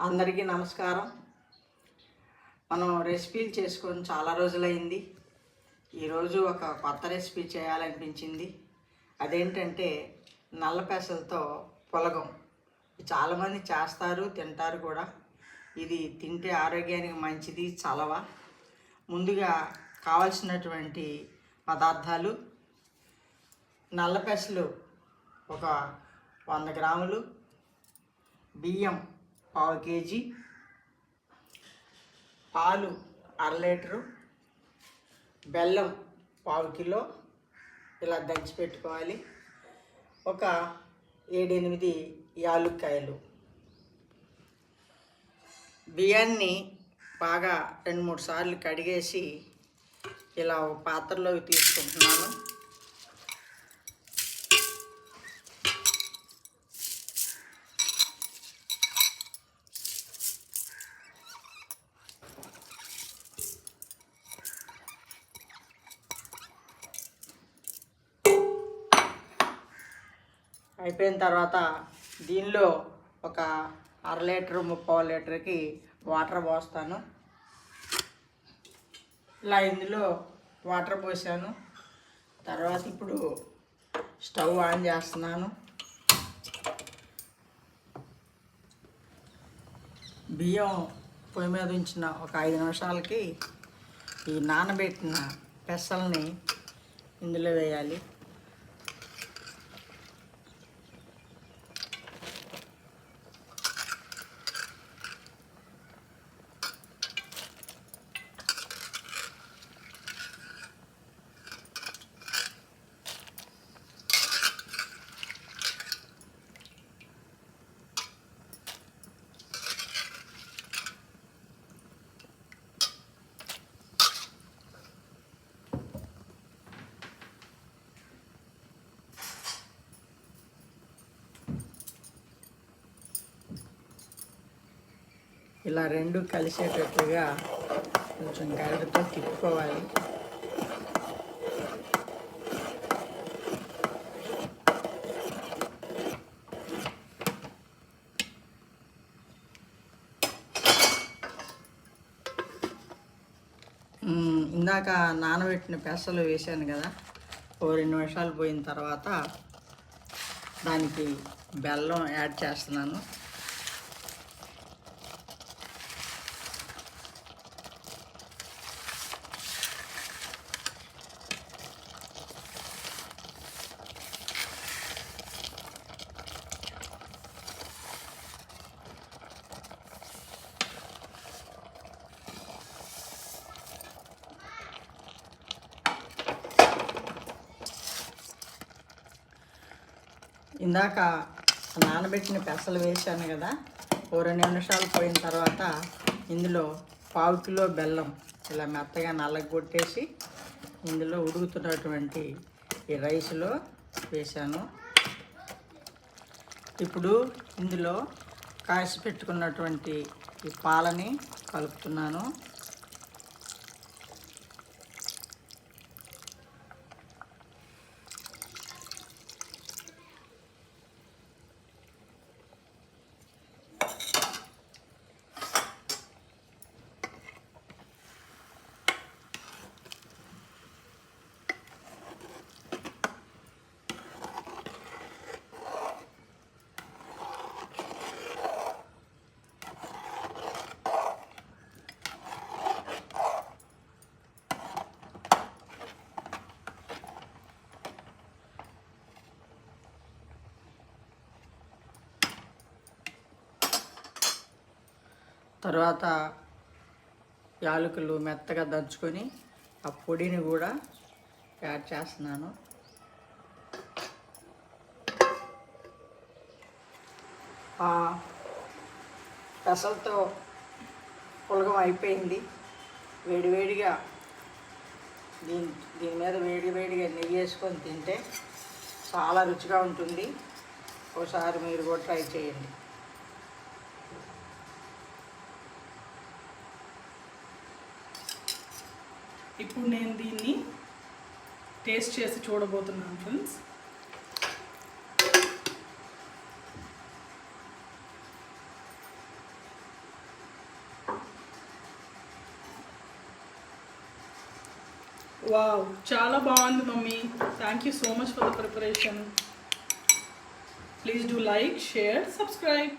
అందరికీ నమస్కారం. మనం రెసిపీలు చేసుకొని చాలా రోజులైంది. ఈరోజు ఒక కొత్త రెసిపీ చేయాలనిపించింది. అదేంటంటే నల్ల పెసలతో పులగం. చాలామంది చేస్తారు తింటారు కూడా. ఇది తింటే ఆరోగ్యానికి మంచిది చలవ. ముందుగా కావలసినటువంటి పదార్థాలు. నల్ల పెసలు ఒక వంద గ్రాములు. బియ్యం పావు కేజీ పాలు అర లీటరు బెల్లం పావు కిలో ఇలా దంచి పెట్టుకోవాలి. ఒక ఏడెనిమిది యాలుక్కాయలు. బియ్యాన్ని బాగా రెండు మూడు సార్లు కడిగేసి ఇలా పాత్రలోకి తీసుకుంటున్నాను. అయిపోయిన తర్వాత దీనిలో ఒక అర లీటర్ ముప్పై లీటర్కి వాటర్ పోస్తాను. ఇలా ఇందులో వాటర్ పోసాను. తర్వాత ఇప్పుడు స్టవ్ ఆన్ చేస్తున్నాను. బియ్యం పొయ్యి మీద ఉంచిన ఒక ఐదు నిమిషాలకి ఈ నానబెట్టిన పెసల్ని ఇందులో వేయాలి. ఇలా రెండు కలిసేటట్లుగా కొంచెం గరిటతో తిప్పుకోవాలి. ఇందాక నానబెట్టిన పెసలు వేసాను కదా ఓ రెండు నిమిషాలు పోయిన తర్వాత దానికి బెల్లం యాడ్ చేస్తున్నాను. ఇందాక నానబెట్టిన పెసలు వేసాను కదా ఓ రెండు నిమిషాలు పోయిన తర్వాత ఇందులో పావు కిలో బెల్లం ఇలా మెత్తగా నల్లగొట్టేసి ఇందులో ఉడుకుతున్నటువంటి ఈ రైస్లో వేశాను. ఇప్పుడు ఇందులో కాసి పెట్టుకున్నటువంటి ఈ పాలని కలుపుతున్నాను. తర్వాత యాలకులు మెత్తగా దంచుకొని ఆ పొడిని కూడా యాడ్ చేస్తున్నాను. ఆ పెసలతో పులగం అయిపోయింది. వేడివేడిగా దీని దీని మీద వేడి వేడిగా నెయ్యి వేసుకొని తింటే చాలా రుచిగా ఉంటుంది. ఒకసారి మీరు కూడా ట్రై చేయండి. ఇప్పుడు నేను దీన్ని టేస్ట్ చేసి చూడబోతున్నాను ఫ్రెండ్స్ వావ్ చాలా బాగుంది mummy. Thank you so much for the preparation please do like share subscribe